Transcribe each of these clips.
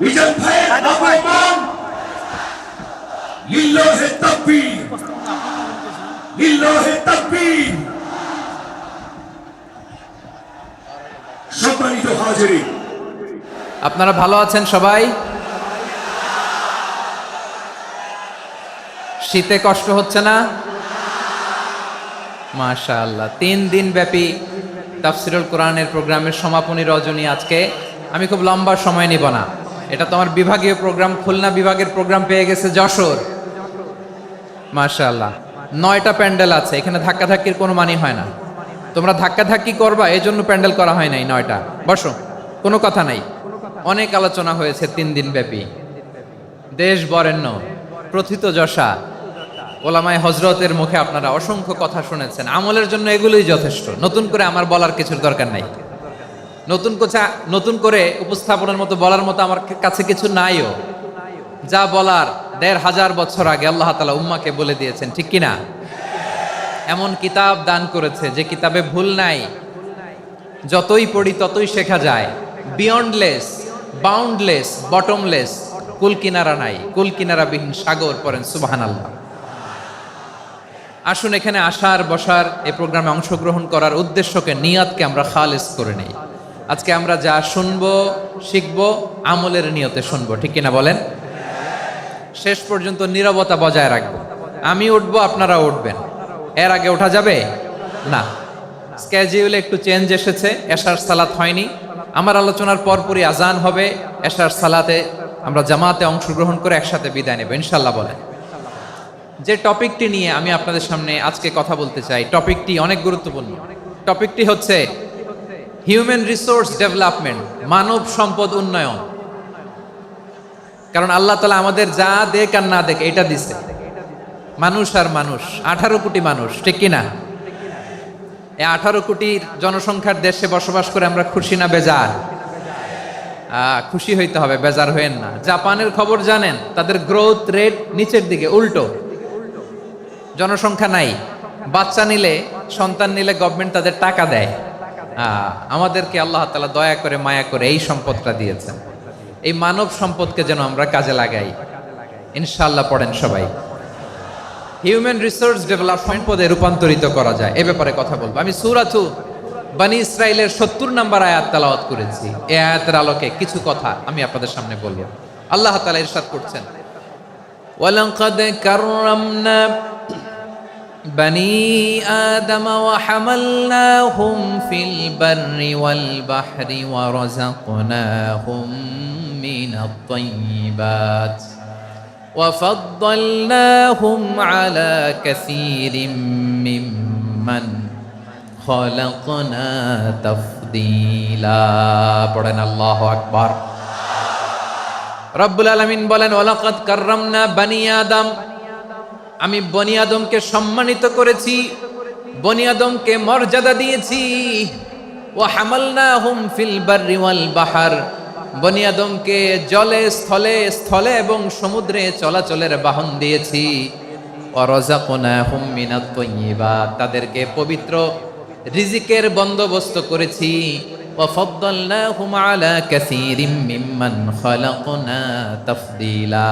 বিজন ভাইয়ের অপমান লিল্লাহে তাকবীর লিল্লাহে তাকবীর সম্মানিত আপনারা ভালো আছেন সবাই? শীতে কষ্ট হচ্ছে না? মাশাআল্লাহ তিন দিন ব্যাপী তাফসিরুল কোরআনের প্রোগ্রামের সমাপনী রজনী আজকে। আমি খুব লম্বা সময় নিব না। এটা তো আমার বিভাগীয় প্রোগ্রাম, খুলনা বিভাগের প্রোগ্রাম পেয়ে গেছে যশোর। মাশাআল্লাহ। নয়টা প্যান্ডেল আছে, এখানে ধাক্কাধাক্কির কোনো মানি হয় না। তোমরা ধাক্কাধাক্কি করবা, এই জন্য প্যান্ডেল করা হয় নাই নয়টা। বসো, কোনো কথা নাই। অনেক আলোচনা হয়েছে তিন দিন ব্যাপী। দেশ বরেণ্য, প্রথিত যশা। ওলামায় হজরতের মুখে আপনারা অসংখ্য কথা শুনেছেন। আমলের জন্য এগুলোই যথেষ্ট। নতুন করে আমার বলার কিছুর দরকার নাই। নতুন কোচা, নতুন করে উপস্থাপনের মতো বলার মতো আমার কাছে কিছু নাইও। যা বলার দেড় হাজার বছর আগে আল্লাহ তালা উম্মাকে বলে দিয়েছেন, ঠিক কিনা? এমন কিতাব দান করেছে যে কিতাবে ভুল নাই। যতই পড়ি ততই শেখা যায়। বিয়ন্ডলেস বাউন্ডলেস বটমলেস কুল কিনারা নাই। কুল কিনারাবিহীন সাগর পড়েন সুবাহান আল্লাহ আসুন এখানে আসার, বসার এ প্রোগ্রামে অংশগ্রহণ করার উদ্দেশ্যকে, নিয়াতকে আমরা খালেস করে নেই। আজকে আমরা যা শুনব, শিখব, আমলের নিয়তে শুনব, ঠিক কিনা বলেন? শেষ পর্যন্ত নীরবতা বজায় রাখব। আমি উঠবো আপনারা উঠবেন। এর আগে ওঠা যাবে? না। স্ক্যাজিউলে একটু চেঞ্জ এসেছে এশার সালাত হয়নি। আমার আলোচনার পরপরই আজান হবে এশার সালাতে আমরা জামাতে অংশগ্রহণ করে একসাথে বিদায় নেব ইনশাল্লাহ বলেন। যে টপিকটি নিয়ে আমি আপনাদের সামনে আজকে কথা বলতে চাই, টপিকটি অনেক গুরুত্বপূর্ণ। টপিকটি হচ্ছে হিউম্যান রিসোর্স ডেভেলপমেন্ট মানব সম্পদ উন্নয়ন। কারণ আল্লাহ তালা আমাদের যা দেখ আর না দেখ, এটা দিছে। মানুষ আর মানুষ, আঠারো কোটি মানুষ, ঠিক কিনা এই আঠারো কোটির জনসংখ্যার দেশে বসবাস করে আমরা খুশি না বেজার? খুশি হইতে হবে, বেজার হইেন না। জাপানের খবর জানেন, তাদের গ্রোথ রেট নিচের দিকে, উল্টো। জনসংখ্যা নাই। বাচ্চা নিলে, সন্তান নিলে গভর্নমেন্ট তাদের টাকা দেয়। আমাদেরকে আল্লাহ তালা দয়া করে, মায়া করে এই সম্পদটা দিয়েছেন। এই মানব সম্পদকে যেন আমরা কাজে লাগাই। ইনশাল্লাহ পড়েন সবাই। হিউম্যান রিসোর্স ডেভেলপ সম্পদে রূপান্তরিত করা যায়। এ ব্যাপারে কথা বলব। আমি সুরাথু বানি ইসরায়েলের সত্তর নাম্বার আয়াত তালাওয়াত করেছি। এ আয়াতের আলোকে কিছু কথা আমি আপনাদের সামনে বলব। আল্লাহ তালা ইরশাদ করছেন। ওয়ালাকাদ কাররামনা بني آدم وحملناهم في البر والبحر ورزقناهم من الطيبات وفضلناهم على كثير ممن خلقنا تفضيلا برنا الله أكبر رب العالمين بلن ولقد كرمنا بني آدم আমি বনি আদমকে সম্মানিত করেছি বনি আদমকে মর্যাদা দিয়েছি ও হামালনাহুম ফিল বাররি ওয়াল বাহার বনি আদমকে জলে স্থলে স্থলে এবং সমুদ্রে চলাচলের বাহন দিয়েছি অরজাকুনাহুম মিনাত তাইয়্যিবাত তাদেরকে পবিত্র রিজিকের বন্দোবস্ত করেছি وفضلناهم على كثير ممن خلقنا تفضيلا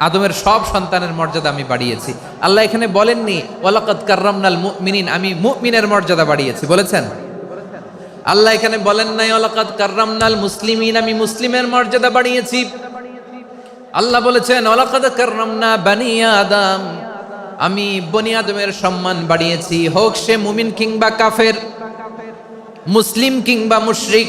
আদমের সব সন্তানের মর্যাদা আমি বাড়িয়েছি। আল্লাহ এখানে বলেননি, ওয়ালাকাদ কাররামনাল মুমিনিন আমি মুমিনের মর্যাদা বাড়িয়েছি। বলেছেন? আল্লাহ এখানে বলেন নাই, ওয়ালাকাদ কাররামনাল মুসলিমিন আমি মুসলিমের মর্যাদা বাড়িয়েছি। আল্লাহ বলেছেন, ওয়ালাকাদ কাররামনা বানি আদম আমি বনি আদমের সম্মান বাড়িয়েছি। হোক সে মুমিন কিংবা কাফের, মুসলিম কিংবা মুশরিক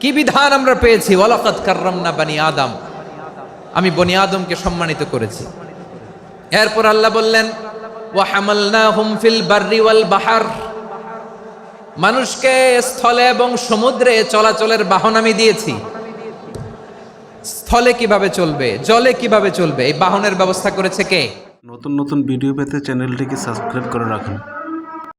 কি বিধান আমরা পেয়েছি? ওয়ালাকাদ কাররামনা বানি আদম। আমি বনি আদমকে সম্মানিত করেছি। এরপর আল্লাহ বললেন, ওয়া হামালনাহুম ফিল বাররি ওয়াল বাহার। মানুষকে স্থলে এবং সমুদ্রে চলাচলের বাহন আমি দিয়েছি। স্থলে কীভাবে চলবে? জলে কীভাবে চলবে? এই বাহনের ব্যবস্থা করেছে কে? নতুন নতুন ভিডিও পেতে চ্যানেলটিকে সাবস্ক্রাইব করে রাখুন।